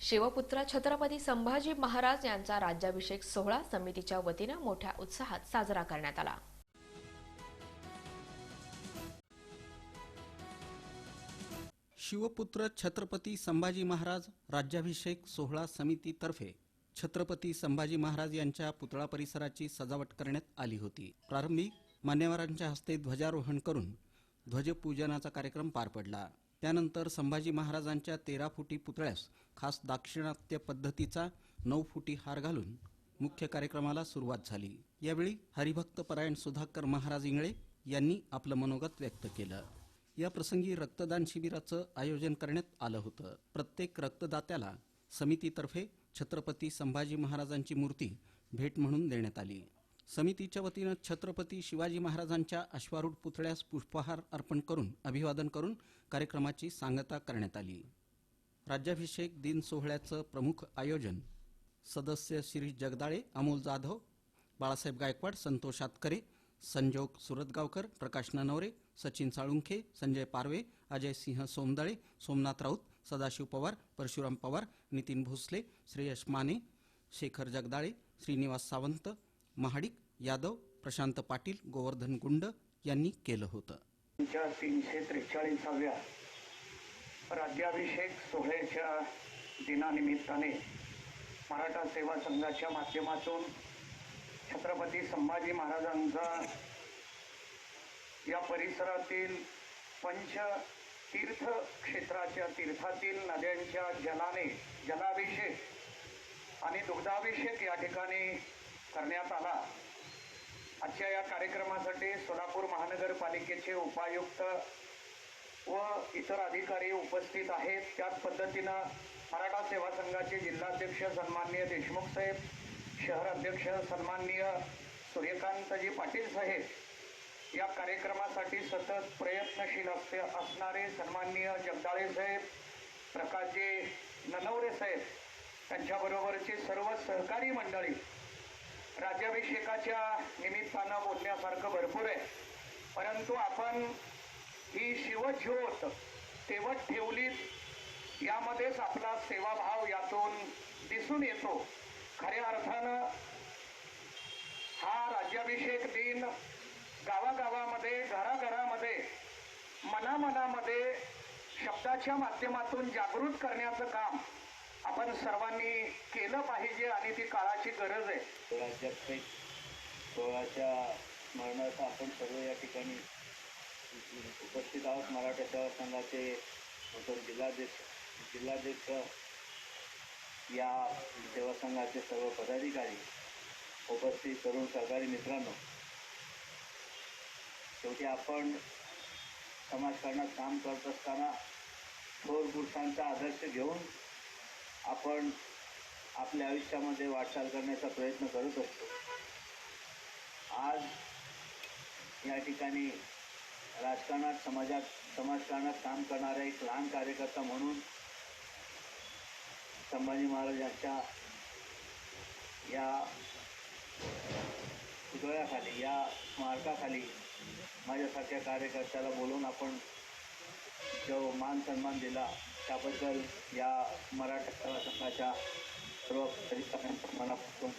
शिवपुत्र छत्रपती संभाजी महाराज यांचा राज्याभिषेक सोहळा समितीच्या वतीनं मोठ्या उत्साहात साजरा करण्यात आला. शिवपुत्र छत्रपती संभाजी महाराज राज्याभिषेक सोहळा समितीतर्फे छत्रपती संभाजी महाराज यांच्या पुतळा परिसराची सजावट करण्यात आली होती. प्रारंभी मान्यवरांच्या हस्ते ध्वजारोहण करून ध्वजपूजनाचा कार्यक्रम पार पडला. त्यानंतर संभाजी महाराजांच्या तेरा फुटी पुतळ्यास खास दाक्षिणात्य पद्धतीचा नऊ फुटी हार घालून मुख्य कार्यक्रमाला सुरुवात झाली. यावेळी हरिभक्त परायण सुधाकर महाराज इंगळे यांनी आपलं मनोगत व्यक्त केलं. या प्रसंगी रक्तदान शिबिराचं आयोजन करण्यात आलं होतं. प्रत्येक रक्तदात्याला समितीतर्फे छत्रपती संभाजी महाराजांची मूर्ती भेट म्हणून देण्यात आली. समितीच्या वतीनं छत्रपती शिवाजी महाराजांच्या अश्वारूढ पुतळ्यास पुष्पहार अर्पण करून अभिवादन करून कार्यक्रमाची सांगता करण्यात आली. राज्याभिषेक दिन सोहळ्याचं प्रमुख आयोजन सदस्य शिरीष जगदाळे अमोल जाधव बाळासाहेब गायकवाड संतोष आतकरे संजोग सुरतगावकर प्रकाश ननवरे सचिन साळुंखे संजय पारवे अजय सिंह सोमदळे सोमनाथ राऊत सदाशिव पवार परशुराम पवार नितीन भोसले श्रेयश माने शेखर जगदाळे श्रीनिवास सावंत महाडिक यादव प्रशांत पाटील गोवर्धन गुंड यांनी केलं होतं. तीनशे त्रेचाळीसाव्या राज्याभिषेक सोहळ्याच्या दिनानिमित्ताने मराठा सेवा संघाच्या माध्यमातून छत्रपती संभाजी महाराजांचा या परिसरातील पंच तीर्थ क्षेत्राच्या तीर्थातील नद्यांच्या जलाने जलाभिषेक आणि दुग्धाभिषेक या ठिकाणी करण्यात आला. आजच्या या कार्यक्रमासाठी सोलापूर महानगरपालिकेचे उपायुक्त व इतर अधिकारी उपस्थित आहेत. त्याच पद्धतीनं मराठा सेवा संघाचे जिल्हाध्यक्ष सन्माननीय देशमुख साहेब शहर अध्यक्ष सन्माननीय सूर्यकांतजी पाटील साहेब या कार्यक्रमासाठी सतत प्रयत्नशील असते असणारे सन्माननीय जगदाळे साहेब प्रकाशजी ननवरे साहेब त्यांच्याबरोबरची सर्व सहकारी मंडळी राज्याभिषेकाच्या निमित्तानं बोलण्यासारखं भरपूर आहे. परंतु आपण ही शिवज्योत तेवत ठेवलीत यामध्येच आपला सेवाभाव यातून दिसून येतो. खऱ्या अर्थानं हा राज्याभिषेक दिन गावागावामध्ये घराघरामध्ये मनामनामध्ये शब्दाच्या माध्यमातून जागृत करण्याचं काम आपण सर्वांनी केलं पाहिजे आणि ती काळाची गरज आहे. राज्याभिषेक सोळाच्या स्मरणार्थ आपण सर्व या ठिकाणी उपस्थित आहोत. मराठा सेवा संघाचे जिल्हाध्यक्ष जिल्हाध्यक्ष या सेवा संघाचे सर्व पदाधिकारी उपस्थित तरुण सहकारी मित्रांनो शेवटी आपण समाजकारणात काम करत असताना थोर पुरुषांचा आदर्श घेऊन आपण आपल्या आयुष्यामध्ये वाटचाल करण्याचा प्रयत्न करत असतो. आज या ठिकाणी राजकारणात समाजात समाजकारणात काम करणारा एक लहान कार्यकर्ता म्हणून संभाजी महाराजांच्या या पुतळ्याखाली या स्मारकाखाली माझ्यासारख्या कार्यकर्त्याला बोलून आपण जो मान सन्मान दिला त्याबद्दल या मराठा सेवा संघाच्या सर्व मनापासून